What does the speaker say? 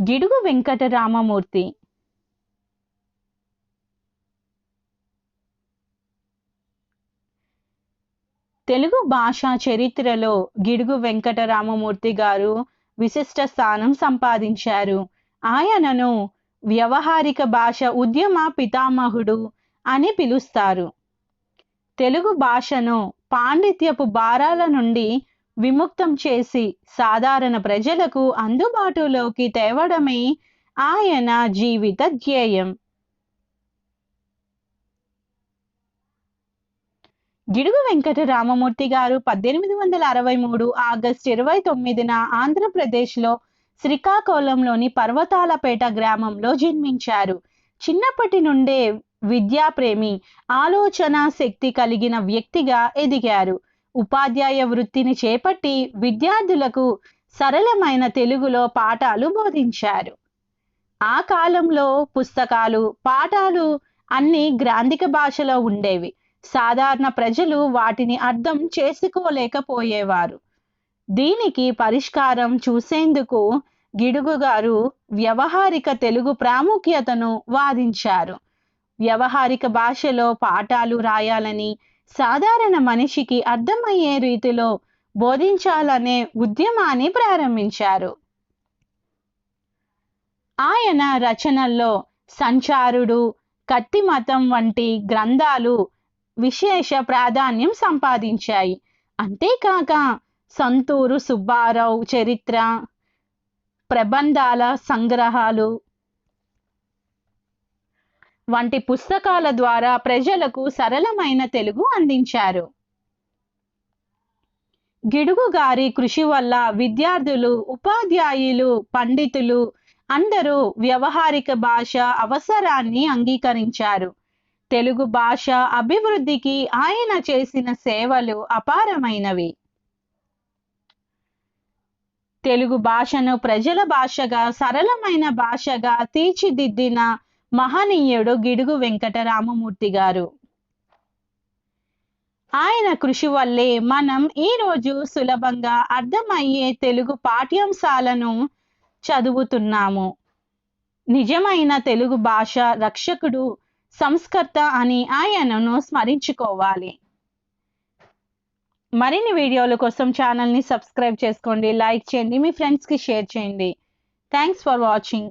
గిడుగు వెంకటరామమూర్తి. తెలుగు భాషా చరిత్రలో గిడుగు వెంకటరామమూర్తి గారు విశిష్ట స్థానం సంపాదించారు. ఆయనను వ్యవహారిక భాష ఉద్యమ పితామహుడు అని పిలుస్తారు. తెలుగు భాషను పాండిత్యపు భారాల నుండి విముక్తం చేసి సాధారణ ప్రజలకు అందుబాటులోకి తేవడమే ఆయన జీవిత ధ్యేయం. గిడుగు వెంకట రామమూర్తి గారు పద్దెనిమిది వందల అరవై మూడు ఆగస్టు ఇరవై తొమ్మిదిన ఆంధ్రప్రదేశ్లో శ్రీకాకుళంలోని పర్వతాలపేట గ్రామంలో జన్మించారు. చిన్నప్పటి నుండే విద్యాప్రేమి ఆలోచన శక్తి కలిగిన వ్యక్తిగా ఎదిగారు. ఉపాధ్యాయ వృత్తిని చేపట్టి విద్యార్థులకు సరళమైన తెలుగులో పాఠాలు బోధించారు. ఆ కాలంలో పుస్తకాలు పాఠాలు అన్ని గ్రాంధిక భాషలో ఉండేవి. సాధారణ ప్రజలు వాటిని అర్థం చేసుకోలేకపోయేవారు. దీనికి పరిష్కారం చూసేందుకు గిడుగు గారు వ్యవహారిక తెలుగు ప్రాముఖ్యతను వాదించారు. వ్యవహారిక భాషలో పాఠాలు రాయాలని సాధారణ మనిషికి అర్థమయ్యే రీతిలో బోధించాలనే ఉద్యమాన్ని ప్రారంభించారు. ఆయన రచనల్లో సంచారుడు కత్తి మతం వంటి గ్రంథాలు విశేష ప్రాధాన్యం సంపాదించాయి. అంతేకాక సంతూరు సుబ్బారావు చరిత్ర ప్రబంధాల సంగ్రహాలు వంటి పుస్తకాల ద్వారా ప్రజలకు సరళమైన తెలుగు అందించారు. గిడుగు గారి కృషి వల్ల విద్యార్థులు ఉపాధ్యాయులు పండితులు అందరూ వ్యవహారిక భాష అవసరాన్ని అంగీకరించారు. తెలుగు భాష అభివృద్ధికి ఆయన చేసిన సేవలు అపారమైనవి. తెలుగు భాషను ప్రజల భాషగా సరళమైన భాషగా తీర్చిదిద్దిన మహనీయుడు గిడుగు వెంకటరామమూర్తి గారు. ఆయన కృషి వల్లే మనం ఈరోజు సులభంగా అర్థమయ్యే తెలుగు పాఠ్యాంశాలను చదువుతున్నాము. నిజమైన తెలుగు భాష రక్షకుడు సంస్కర్త అని ఆయనను స్మరించుకోవాలి. మరిన్ని వీడియోల కోసం ఛానల్ని సబ్స్క్రైబ్ చేసుకోండి లైక్ చేయండి మీ ఫ్రెండ్స్కి షేర్ చేయండి. Thanks for watching.